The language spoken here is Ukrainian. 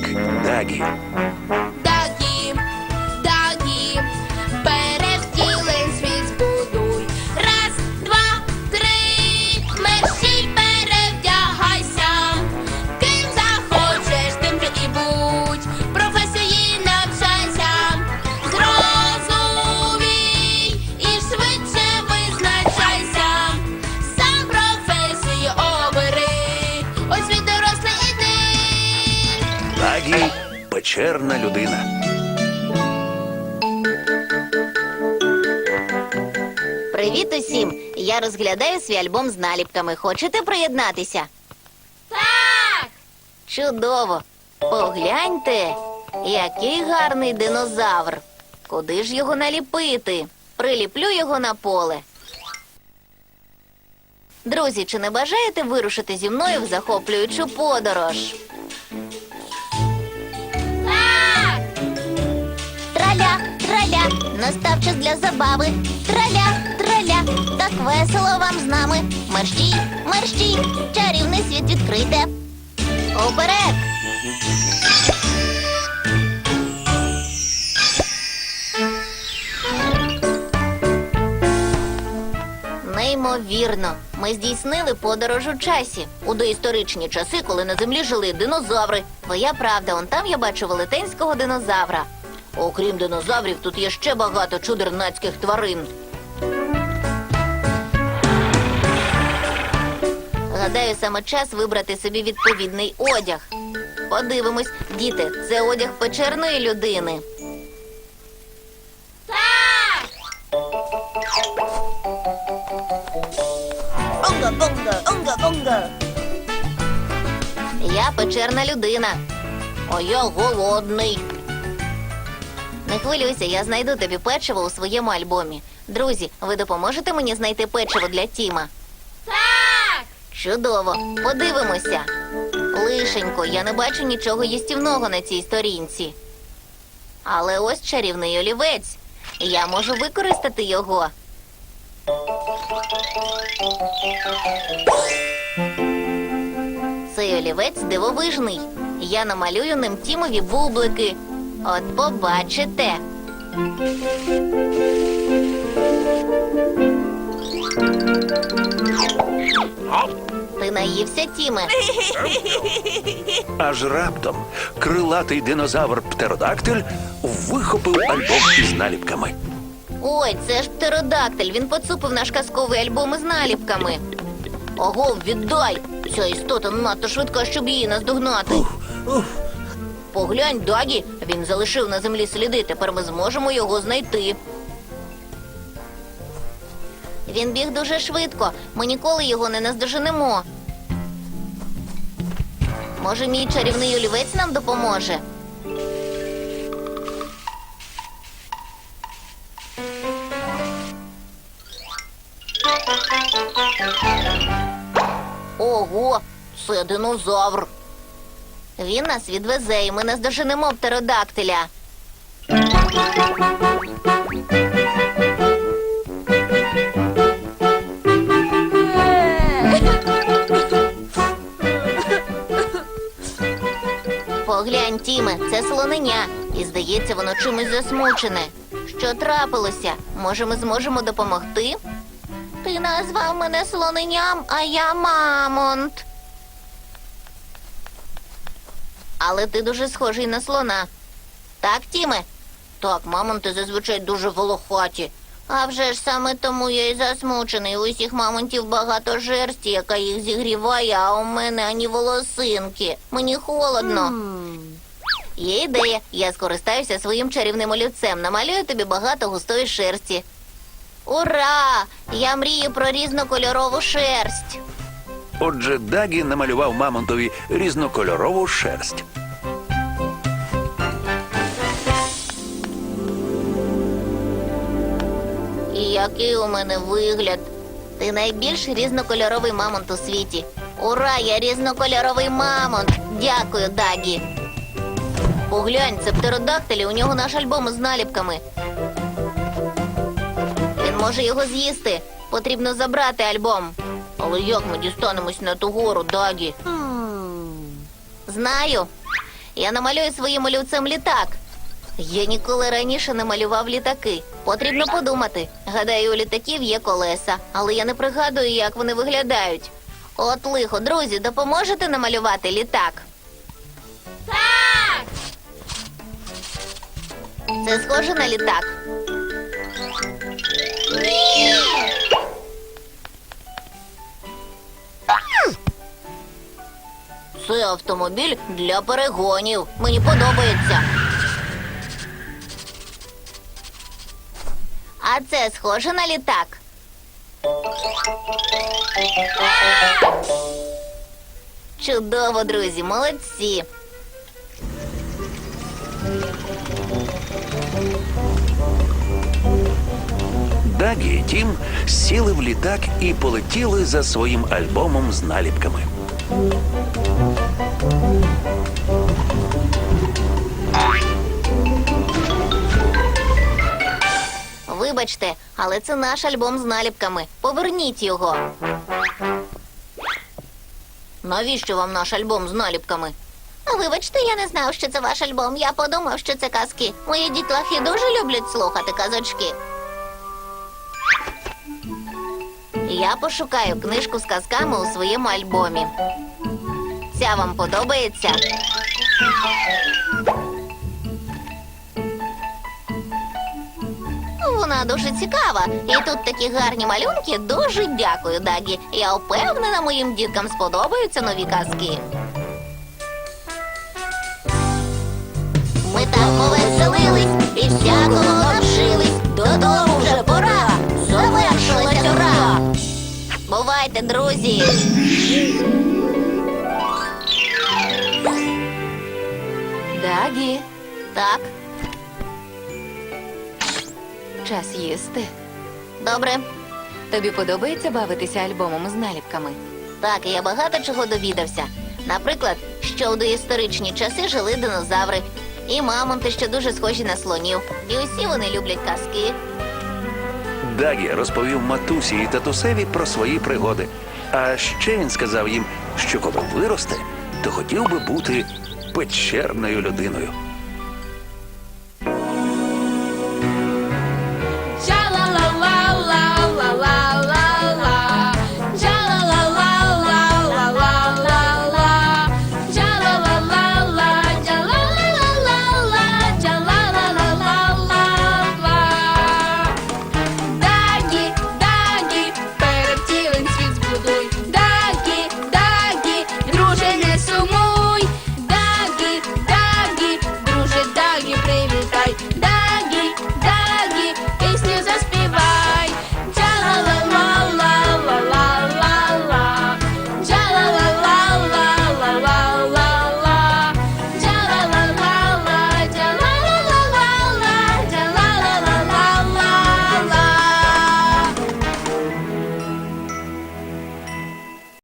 Ведмедик Дагі. Печерна людина. Привіт усім! Я розглядаю свій альбом з наліпками. Хочете приєднатися? Так! Чудово! Погляньте, який гарний динозавр. Куди ж його наліпити? Приліплю його на поле. Друзі, чи не бажаєте вирушити зі мною в захоплюючу подорож? Траля, настав час для забави. Траля, траля, так весело вам з нами. Мерщій, мерщій, чарівний світ відкрите. Уперед! Неймовірно, ми здійснили подорож у часі у доісторичні часи, коли на землі жили динозаври. Твоя правда, он там я бачу велетенського динозавра. Окрім динозаврів, тут є ще багато чудернацьких тварин. Гадаю, саме час вибрати собі відповідний одяг. Подивимось, діти, це одяг печерної людини. Я печерна людина. А я голодний. Не хвилюйся, я знайду тобі печиво у своєму альбомі. Друзі, ви допоможете мені знайти печиво для Тіма? Так! Чудово, подивимося. Лишенько, я не бачу нічого їстівного на цій сторінці. Але ось чарівний олівець. Я можу використати його. Цей олівець дивовижний. Я намалюю ним Тімові бублики. От побачите. Ти наївся, Тіме? Аж раптом крилатий динозавр Птеродактиль вихопив альбом із наліпками. Ой, це ж птеродактиль. Він поцупив наш казковий альбом із наліпками. Ого, віддай! Ця істота надто швидка, щоб її наздогнати. Поглянь, Дагі, він залишив на землі сліди. Тепер ми зможемо його знайти. Він біг дуже швидко. Ми ніколи його не наздоженемо. Може, мій чарівний олівець нам допоможе? Ого, це динозавр. Він нас відвезе, і ми наздоженемо птеродактиля. Поглянь, Тіме, це слонення. І здається, воно чимось засмучене. Що трапилося? Може, ми зможемо допомогти? Ти назвав мене слоненям, а я мамонт. Але ти дуже схожий на слона. Так, Тіме? Так, мамонти зазвичай дуже волохаті. А вже ж саме тому я й засмучений. У усіх мамонтів багато жерсті, яка їх зігріває, а у мене ані волосинки. Мені холодно. Є ідея. Я скористаюся своїм чарівним олівцем. Намалюю тобі багато густої шерсті. Ура! Я мрію про різнокольорову шерсть. Отже, Дагі намалював мамонтові різнокольорову шерсть. Який у мене вигляд. Ти найбільш різнокольоровий мамонт у світі. Ура, я різнокольоровий мамонт. Дякую, Дагі. Поглянь, це птеродактилі, у нього наш альбом із наліпками. Він може його з'їсти. Потрібно забрати альбом. Але як ми дістанемось на ту гору, Дагі? Знаю. Я намалюю своїм олівцем літак. Я ніколи раніше не малював літаки. Потрібно подумати. Гадаю, у літаків є колеса, але я не пригадую, як вони виглядають. От лихо, друзі, допоможете намалювати літак? Так! Це схоже на літак. Ні! Це автомобіль для перегонів. Мені подобається. А це схоже на літак. Чудово, друзі, молодці. Дагі і Тім сіли в літак і полетіли за своїм альбомом з наліпками. Вибачте, але це наш альбом з наліпками. Поверніть його. Навіщо вам наш альбом з наліпками? Вибачте, я не знав, що це ваш альбом. Я подумав, що це казки. Мої дітлахи дуже люблять слухати казочки. Я пошукаю книжку з казками у своєму альбомі. Ця вам подобається? Вона дуже цікава. І тут такі гарні малюнки. Дуже дякую, Дагі. Я впевнена, моїм діткам сподобаються нові казки. Ми так повеселились і всякого навчились. Додому вже пора. Завершилась ура. Бувайте, друзі. Дагі, Так, час їсти. добре. Тобі подобається бавитися альбомом з наліпками? Так, і я багато чого довідався. Наприклад, що в доісторичні часи жили динозаври, і мамонти, що дуже схожі на слонів. І усі вони люблять казки. Дагі розповів матусі і татусеві про свої пригоди. А ще він сказав їм, що коли виросте, то хотів би бути печерною людиною.